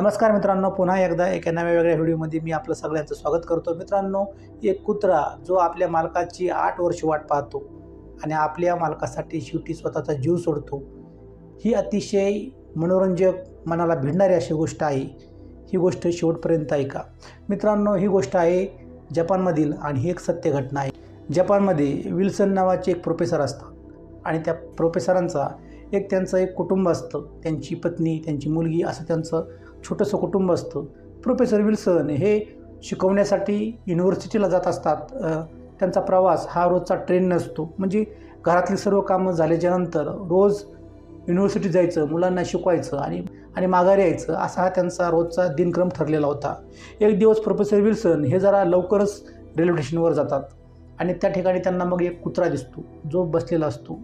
नमस्कार मित्रांनो पुन्हा एकदा एका नव्या वेगळ्या व्हिडिओमध्ये मी आपलं सगळ्यांचं स्वागत करतो. मित्रांनो एक कुत्रा जो आपल्या मालकाची आठ वर्ष वाट पाहतो आणि आपल्या मालकासाठी शेवटी स्वतःचा जीव सोडतो. ही अतिशय मनोरंजक मनाला भिडणारी अशी गोष्ट आहे. ही गोष्ट शेवटपर्यंत ऐका. मित्रांनो ही गोष्ट आहे जपानमधील आणि ही एक सत्य घटना आहे. जपानमध्ये विल्सन नावाचे एक प्रोफेसर असतात आणि त्या प्रोफेसरांचा एक त्यांचं एक कुटुंब असतं. त्यांची पत्नी त्यांची मुलगी असं त्यांचं छोटंसं कुटुंब असतं. प्रोफेसर विल्सन हे शिकवण्यासाठी युनिव्हर्सिटीला जात असतात. त्यांचा प्रवास हा रोजचा ट्रेन नसतो. म्हणजे घरातली सर्व कामं झाल्याच्यानंतर रोज युनिव्हर्सिटी जायचं मुलांना शिकवायचं आणि आणि माघारी यायचं असा हा त्यांचा रोजचा दिनक्रम ठरलेला होता. एक दिवस प्रोफेसर विल्सन हे जरा लवकरच रेल्वे स्टेशनवर जातात. आणि त्या ठिकाणी त्यांना मग एक कुत्रा दिसतो. जो बसलेला असतो.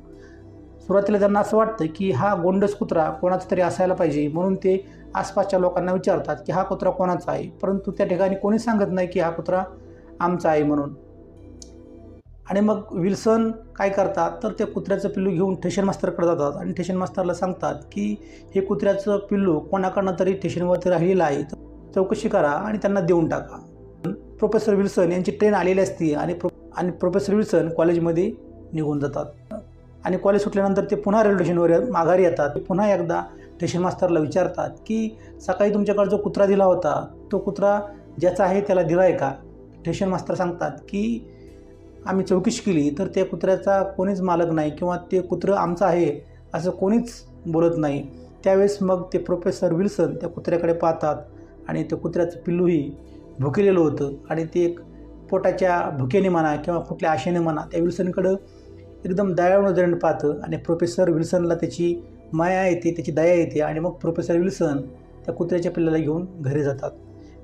सुरुवातीला त्यांना असं वाटतं की हा गोंडस कुत्रा कोणाचा तरी असायला पाहिजे म्हणून ते आसपासच्या लोकांना विचारतात की हा कुत्रा कोणाचा आहे? परंतु त्या ठिकाणी कोणी सांगत नाही की हा कुत्रा आमचा आहे म्हणून. आणि मग विल्सन काय करतात? तर त्या कुत्र्याचं पिल्लू घेऊन ठेशन मास्तरकडे जातात आणि ठेशन मास्तरला सांगतात की हे कुत्र्याचं पिल्लू कोणाकडनं तरी ठेशनवरती राहिलेलं आहे. तर चौकशी करा आणि त्यांना देऊन टाका. प्रोफेसर विल्सन यांची ट्रेन आलेली असते आणि प्रो आणि प्रोफेसर विल्सन कॉलेजमध्ये निघून जातात. आणि कॉलेज सुटल्यानंतर ते पुन्हा रेल्वे स्टेशनवर माघारी येतात. ते पुन्हा एकदा स्टेशन मास्तरला विचारतात की सकाळी तुमच्याकडे जो कुत्रा दिला होता तो कुत्रा ज्याचा आहे त्याला दिला आहे का? स्टेशन मास्तर सांगतात की आम्ही चौकशी केली तर त्या कुत्र्याचा कोणीच मालक नाही किंवा ते कुत्रं आमचं आहे असं कोणीच बोलत नाही. त्यावेळेस मग ते प्रोफेसर विल्सन त्या कुत्र्याकडे पाहतात आणि त्या कुत्र्याचं पिल्लूही भुकेलेलं होतं आणि ते एक पोटाच्या भुकेने म्हणा किंवा कुठल्या आशेने म्हणा त्या विल्सनकडं एकदम दयाळू नजरेने पाहतं आणि प्रोफेसर विल्सनला त्याची माया येते त्याची दया येते आणि मग प्रोफेसर विल्सन त्या कुत्र्याच्या पिल्लाला घेऊन घरी जातात.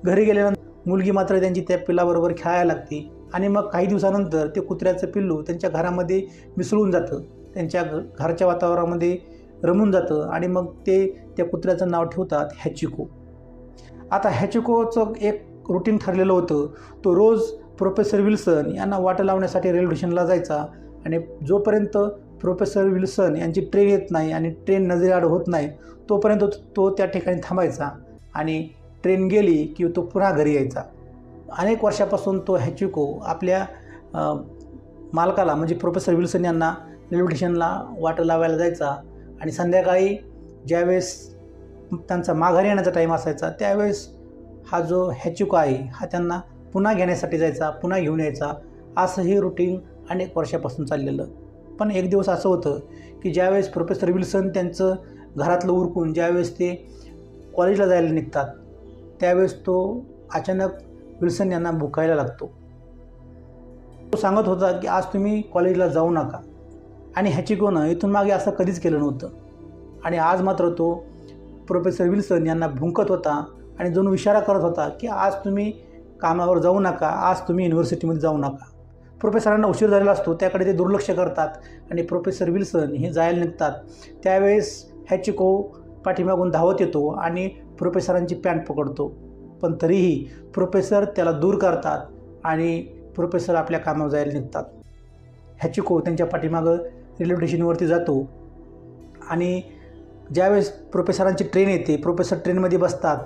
घरी गेल्यानंतर मुलगी मात्र त्यांची त्या पिल्लाबरोबर खेळायला लागते आणि मग काही दिवसानंतर ते कुत्र्याचं पिल्लू त्यांच्या घरामध्ये मिसळून जातं. त्यांच्या घ घरच्या वातावरणामध्ये रमून जातं आणि मग ते त्या कुत्र्याचं नाव ठेवतात हॅचिको. आता हॅचिकोचं एक रुटीन ठरलेलं होतं. तो रोज प्रोफेसर विल्सन यांना वाटं लावण्यासाठी रेल्वे स्टेशनला जायचा. आणि जोपर्यंत प्रोफेसर विल्सन यांची ट्रेन येत नाही आणि ट्रेन नजरेआड होत नाही तोपर्यंत तो त्या ठिकाणी थांबायचा आणि ट्रेन गेली की तो पुन्हा घरी यायचा. अनेक वर्षापासून तो हॅचिको आपल्या मालकाला म्हणजे प्रोफेसर विल्सन यांना रेल्वे स्टेशनला वाट लावायला जायचा आणि संध्याकाळी ज्यावेळेस त्यांचा माघारी येण्याचा टाईम असायचा त्यावेळेस हा जो हॅचिको आहे हा त्यांना पुन्हा घेण्यासाठी जायचा पुन्हा घेऊन यायचा. असं हे रुटीन अनेक वर्षापासून चाललेलं. पण एक दिवस असं होतं की ज्यावेळेस प्रोफेसर विल्सन त्यांचं घरातलं उरकून ज्यावेळेस ते कॉलेजला जायला निघतात त्यावेळेस तो अचानक विल्सन यांना भुकायला लागतो. तो सांगत होता की आज तुम्ही कॉलेजला जाऊ नका. आणि ह्याची कोणं इथून मागे असं कधीच केलं नव्हतं. आणि आज मात्र तो प्रोफेसर विल्सन यांना भुंकत होता आणि जणू इशारा करत होता की आज तुम्ही कामावर जाऊ नका आज तुम्ही युनिव्हर्सिटीमध्ये जाऊ नका. प्रोफेसरांना उशीर झालेला असतो त्याकडे ते दुर्लक्ष करतात आणि प्रोफेसर विल्सन हे जायला निघतात. त्यावेळेस हॅचिको पाठीमागून धावत येतो आणि प्रोफेसरांची पॅन्ट पकडतो. पण तरीही प्रोफेसर त्याला दूर करतात आणि प्रोफेसर आपल्या कामावर जायला निघतात. हॅचिको त्यांच्या पाठीमागं रेल्वे स्टेशनवरती जातो आणि ज्यावेळेस प्रोफेसरांची ट्रेन येते प्रोफेसर ट्रेनमध्ये बसतात.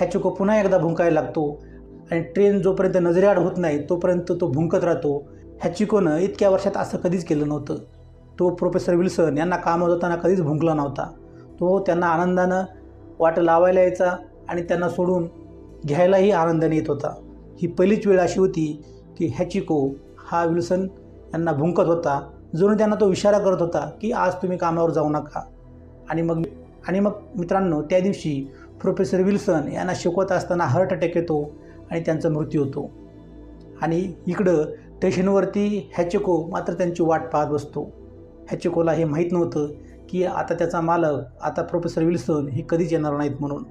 हॅचिको पुन्हा एकदा भुंकायला लागतो आणि ट्रेन जोपर्यंत नजरेआड होत नाही तोपर्यंत तो भुंकत राहतो. हॅचिकोनं इतक्या वर्षात असं कधीच केलं नव्हतं. तो प्रोफेसर विल्सन यांना कामावर होताना कधीच भुंकला नव्हता. तो त्यांना आनंदानं वाट लावायला यायचा आणि त्यांना सोडून घ्यायलाही आनंदाने येत होता. ही पहिलीच वेळ अशी होती की हॅचिको हा विल्सन यांना भुंकत होता जणू त्यांना तो इशारा करत होता की आज तुम्ही कामावर जाऊ नका. आणि मग आणि मग मित्रांनो त्या दिवशी प्रोफेसर विल्सन यांना शिकवत असताना हार्ट अटॅक येतो. आणि त्यांचा मृत्यू होतो. आणि इकडं स्टेशनवरती हॅचेको मात्र त्यांची वाट पाहत बसतो. हॅचेकोला हे माहीत नव्हतं की आता त्याचा मालक आता प्रोफेसर विल्सन हे कधीच येणार नाहीत म्हणून.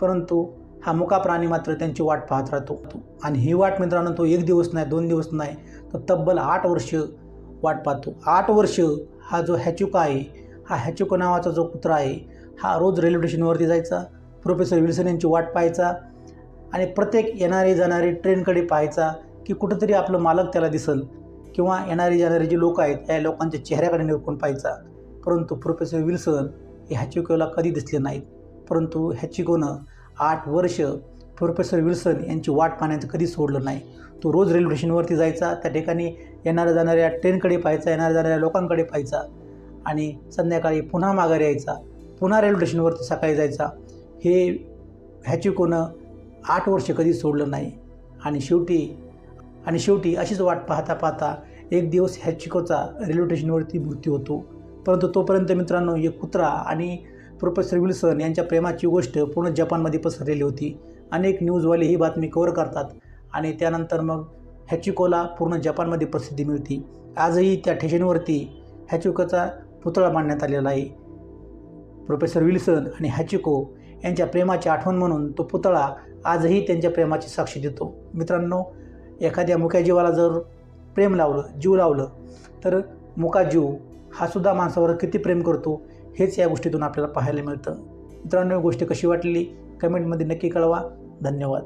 परंतु हा मुका प्राणी मात्र त्यांची वाट पाहत राहतो. आणि ही वाट मित्रांनो तो एक दिवस नाही दोन दिवस नाही तर तब्बल आठ वर्ष वाट पाहतो. आठ वर्ष हा जो हॅचुका आहे हा हॅचुको नावाचा जो कुत्रा आहे हा रोज रेल्वे स्टेशनवरती जायचा प्रोफेसर विल्सन यांची वाट पाहायचा आणि प्रत्येक येणारी जाणारी ट्रेनकडे पाहायचा की कुठंतरी आपलं मालक त्याला दिसल किंवा येणारे जाणारे जी लोक आहेत या लोकांच्या चेहऱ्याकडे निरखून पाहायचा. परंतु प्रोफेसर विल्सन हे हॅचिकोला कधी दिसले नाहीत. परंतु हॅचिकोनं आठ वर्ष प्रोफेसर विल्सन यांची वाट पाहण्याचं कधी सोडलं नाही. तो रोज रेल्वे स्टेशनवरती जायचा त्या ठिकाणी येणाऱ्या जाणाऱ्या ट्रेनकडे पाहायचा येणाऱ्या जाणाऱ्या लोकांकडे पाहायचा आणि संध्याकाळी पुन्हा माघारी यायचा पुन्हा रेल्वे स्टेशनवरती सकाळी जायचा. हे ह्याची कोणं आठ वर्ष कधी सोडलं नाही. आणि शेवटी आणि शेवटी अशीच वाट पाहता पाहता एक दिवस हॅचिकोचा रेल्वे स्टेशनवरती मृत्यू होतो. परंतु तोपर्यंत मित्रांनो एक कुत्रा आणि प्रोफेसर विल्सन यांच्या प्रेमाची गोष्ट पूर्ण जपानमध्ये पसरलेली होती. अनेक न्यूजवाले ही बातमी कव्हर करतात आणि त्यानंतर मग हॅचिकोला पूर्ण जपानमध्ये प्रसिद्धी मिळते. आजही त्या ठेशनवरती हॅचिकोचा पुतळा मांडण्यात आलेला आहे. प्रोफेसर विल्सन आणि हॅचिको यांच्या प्रेमाची आठवण म्हणून तो पुतळा आजही त्यांच्या प्रेमाची साक्षी देतो. मित्रांनो एखाद्या मुक्या जीवाला जर प्रेम लावलं जीव लावलं तर मुका जीव हा सुद्धा माणसावर किती प्रेम करतो हेच या गोष्टीतून आपल्याला पाहायला मिळतं. मित्रांनो ही गोष्ट कशी वाटली? कमेंटमध्ये नक्की कळवा. धन्यवाद.